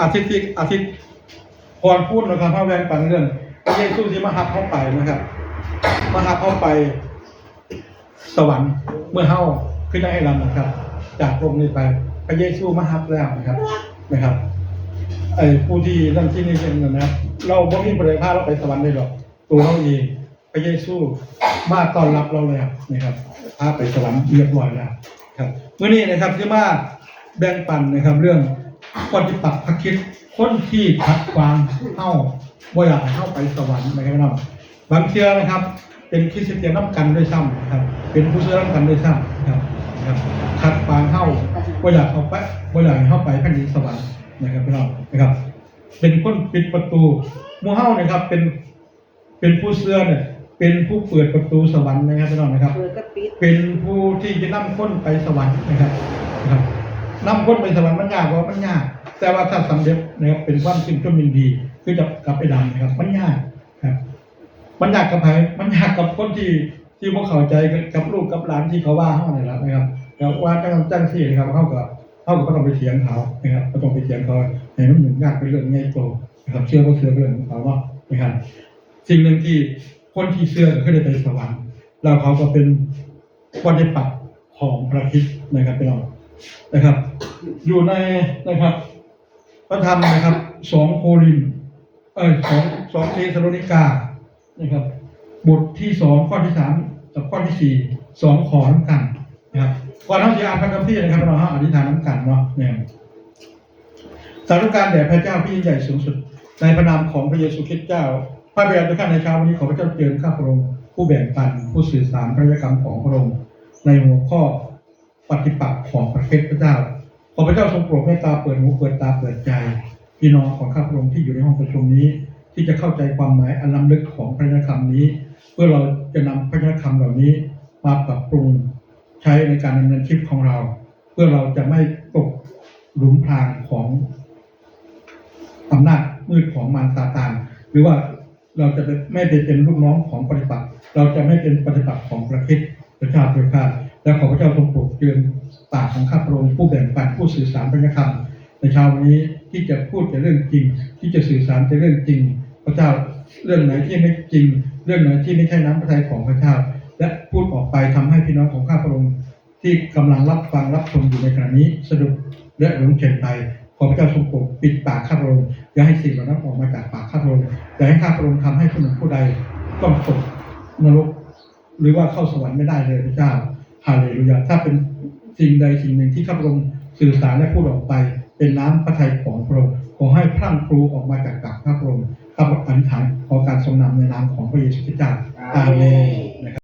อาทิตย์ที่อาทิตย์พรพูดนะครับพระแวงปันเรื่องพระเยซูที่มาหับเข้าไปนะครับมาหับเข้าไปสวรรค์เมื่อเฮาขึ้นได้ให้ลำนะครับ จากโลกนี้ไปพระเยซูมาหับแล้วนะครับนะครับไอ้ผู้ที่นั่นที่นี่เป็นนะครับเราบ่มีประเดี๋ยวพาเราไปสวรรค์ได้หรอกตัวเราเองพระเยซูมาต้อนรับเราแล้วนะครับพาไปสวรรค์เรียบร้อยแล้วครับเมื่อนี้นะครับที่มาแบ่งปันนะครับเรื่อง ปฏิปักษ์พระคิดคนที่ขัดขวางเฮ้าบ่อยากให้เข้าไปสวรรค์นะครับพี่น้องบางเชื่อนะครับ เป็นคริสเตียนน้ำกันด้วยซ้ำนะครับ เป็นผู้เชื่อน้ำกันด้วยซ้ำนะครับนะครับขัดขวางเข้าบ่อยากเข้าไปบ่อยากให้เข้าไปแผ่นดินสวรรค์นะครับพี่น้องนะครับ เป็นคนปิดประตูหมู่เฮานะครับ เป็นเป็นผู้เชื่อเนี่ยเป็นผู้เปิดประตูสวรรค์นะครับพี่น้องนะครับ เปิดก็ปิดเป็นผู้ที่จะนำคนไปสวรรค์นะครับนะครับ นำคนไปสวรรค์มันยากว่ามันยาก แต่ว่าถ้าสำเร็จนะครับเป็นความสิ่งที่มันดี คือจะกลับไปดำนะครับ มันยากครับ มันยากกับใครมันยากกับคนที่ที่พวกเข้าใจกับลูกกับหลานที่เขาว่าเขาเนี่ยแหละนะครับแล้วว่าจังจังสี่นะครับเขากับเขาก็ต้องไปเถียงเขานะครับก็ต้องไปเถียงเขาให้มันเหมือนยากเป็นเรื่องใหญ่โตนะครับเชื่อก็เชื่อเรื่องของเขาว่านะครับสิ่งหนึ่งที่คนที่เชื่อก็ได้ไปสวรรค์แล้วเขาก็เป็นปฏิปักษ์ของพระคริสต์นะครับพี่น้อง นะครับ อยู่ในนะครับ พระธรรมนะครับสองโครินเออสองสองเทสโลนิกานะครับ บทที่สองข้อที่สามกับข้อที่สี่สองขอน้ำกันนะครับก่อนเราจะอ่านพระคัมภีร์นะครับเราห้อธิษฐานน้ำกันเนาะเนี่ยสาธุการแด่พระเจ้าผู้ยิ่งใหญ่สูงสุด ในพระนามของพระเยซูคริสต์เจ้า พระบิดาทุกท่านในเช้าวันนี้ขอพระเจ้าเตือนข้าพระองค์ผู้แบ่งปันผู้สื่อสารพระยกรรมของพระองค์ในหัวข้อ ปฏิปักษ์ของประเทศพระเจ้า ขอพระเจ้าทรงโปรดเมตตาเปิดหูเปิดตาเปิดใจ พี่น้องของข้าพระองค์ที่อยู่ในห้องประชุมนี้ ที่จะเข้าใจความหมายอันล้ำลึกของพระยคำนี้ เพื่อเราจะนำพระยคำเหล่านี้มาปรับปรุงใช้ในการดำเนินชีวิตของเรา เพื่อเราจะไม่ตกหลุมพรางของอำนาจมืดของมารซาตานหรือว่าเราจะไม่ได้เป็นลูกน้องของปฏิปักษ์เราจะไม่เป็นปฏิปักษ์ของประเทศประชาธิปไตย และขอพระเจ้าทรงโปรดเตือนปากของข้าพระองค์ผู้แบ่งปันผู้สื่อสารพระคำในเช้าวันนี้ที่จะพูดแต่เรื่องจริง ที่จะสื่อสารแต่เรื่องจริง พระเจ้าเรื่องไหนที่ไม่จริง เรื่องไหนที่ไม่ใช่น้ำพระทัยของพระเจ้า และพูดออกไปทำให้พี่น้องของข้าพระองค์ที่กำลังรับฟังรับชมอยู่ในขณะนี้สะดุดและหลงเฉยไปขอพระเจ้าทรงโปรดปิดปากข้าพระองค์อย่าให้สิ่งเหล่านั้นออกมาจากปากข้าพระองค์อย่าให้ข้าพระองค์ทำให้ผู้หนึ่งผู้ใดต้องตกนรก หรือว่าเข้าสวรรค์ไม่ได้เลยพระเจ้า ฮาเลลูยาถ้าเป็นสิ่งใดสิ่งหนึ่งที่ข้าพระองค์สื่อสารและพูดออกไป เป็นน้ำพระทัยของพระองค์ขอให้พรั่งครูออกมาจากปากข้าพระองค์ข้าพระองค์อธิษฐานขอการทรงนำในนามของพระเยซูคริสต์เจ้าอาเมน